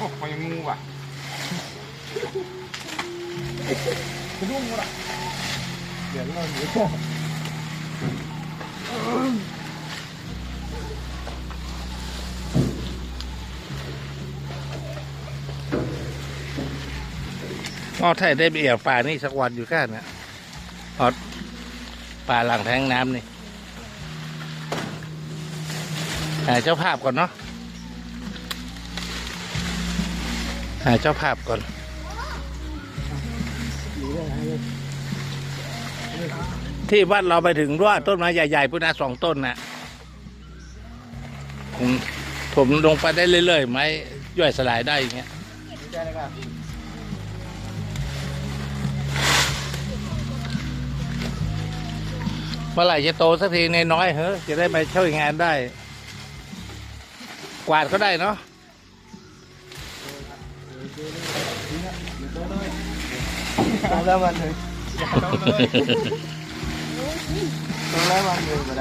โอ้ยยังงูว่ะกระดุ้งว่ะเดี๋ยวเราหนีอ๋อถ้าได้ไปเอี่ยวป่านี่สักวันอยู่แค่นี้อ๋อป่าหลังแทงน้ำนี่หาเจ้าภาพก่อนเนาะ หาเจ้าภาพก่อน ที่วัดเราไปถึงว่าต้นไม้ใหญ่ๆพุทธนะสองต้นนะผมผมลงไปได้เรื่อยๆ ไม้ย่อยสลายได้อย่างเงี้ยเมื่อไหร่จะโตสักทีในน้อยเฮ้ยจะได้ไปช่วยงานได้ กวาดก็ได้เนาะ ตอน